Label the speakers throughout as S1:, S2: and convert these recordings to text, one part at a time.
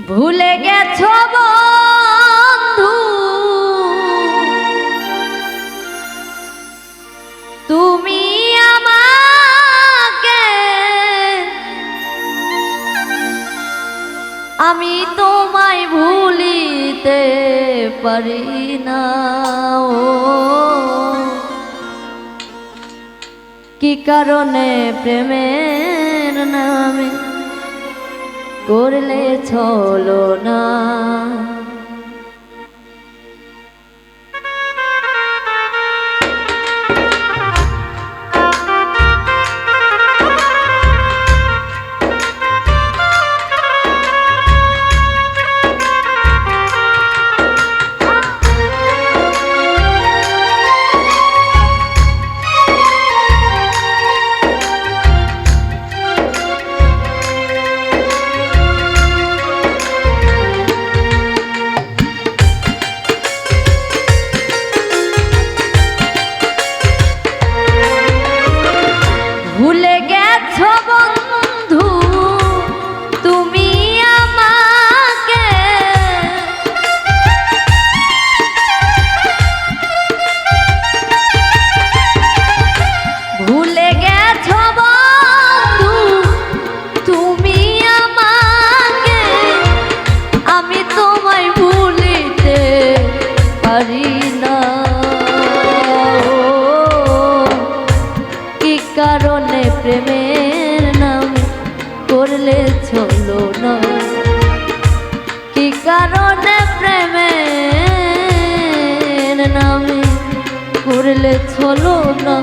S1: ভুলে গেছ বন্ধু? তুমি আমাকে আমি তোমায় ভুলিতে পারি না, ও। কি কারণে প্রেমের নামে করলে চলো না। কারণে প্রেমের নামে করলে ছলো না।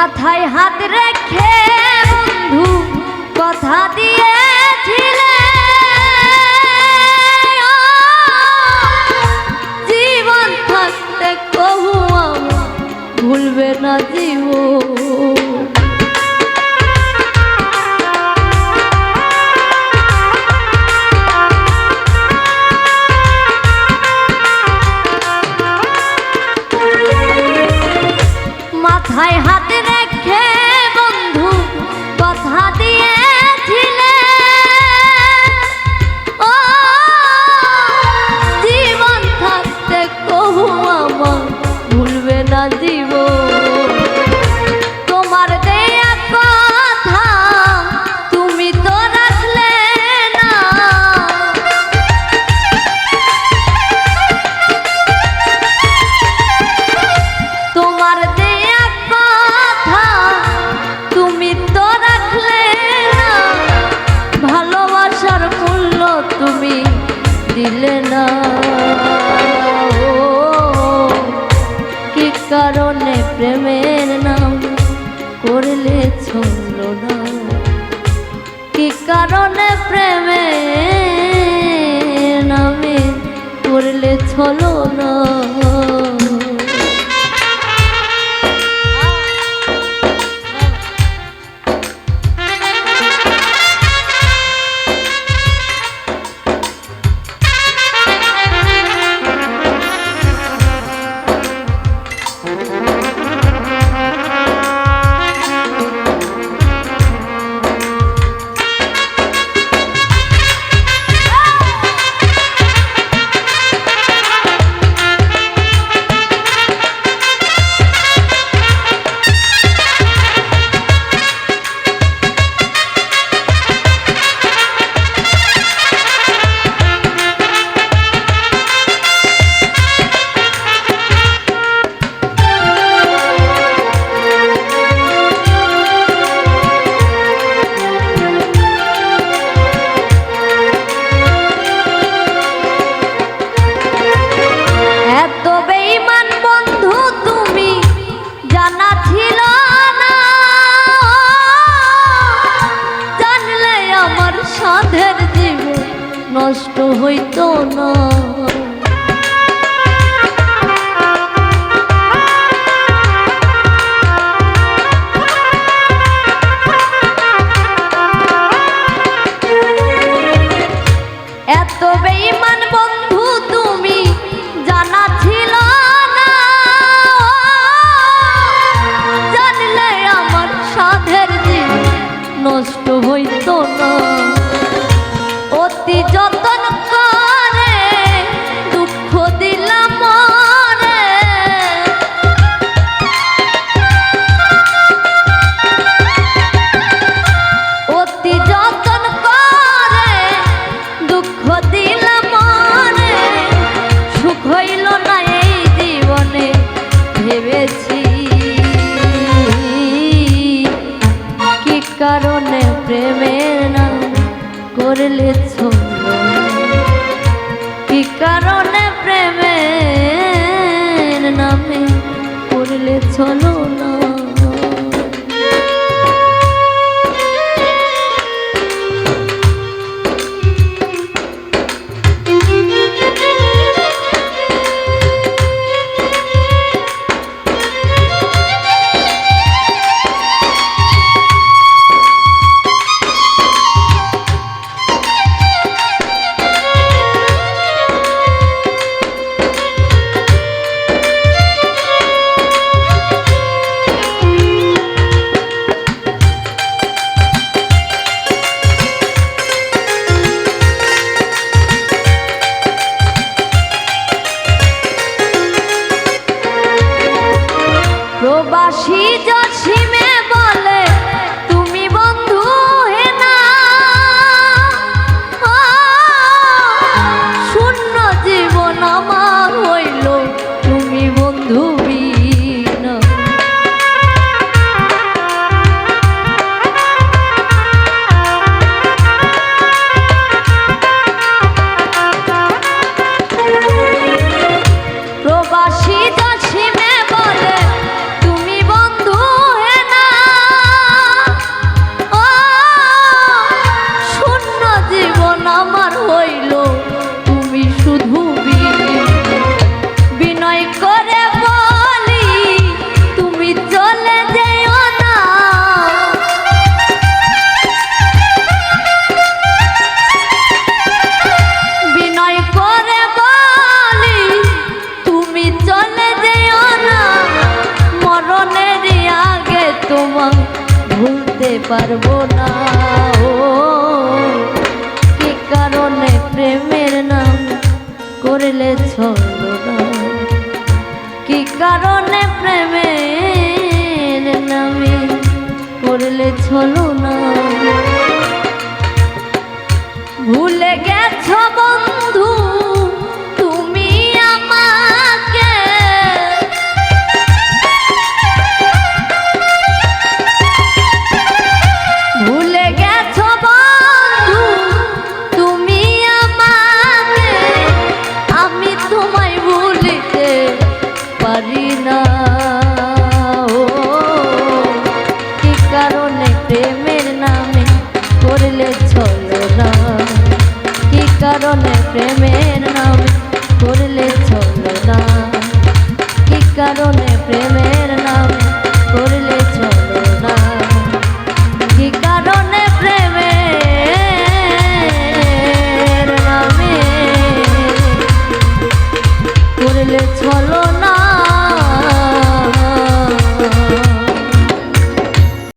S1: মাথায় হাত রেখে বন্ধু কথা ও, জীবন থাকতে কহু ভুলবে না জীবন। না। কি কারণে প্রেমের নাম করলে চলল না? কি কারণে প্রেমে নামে করলে ছলো না? হইতো না। প্রেমের নাম করলে ছোল কি কারণে প্রেমের নামে করলে চলো প্রবাসী জসিমে বলে তুমি বন্ধু হে না। শূন্য জীবন আমার হইল তুমি বন্ধু পারব না। ও, কি কারণে প্রেমের নাম করলে ছলো না? কি কারণে প্রেমের নামে করলে ছলো না? ভুলে গেছ বন্ধু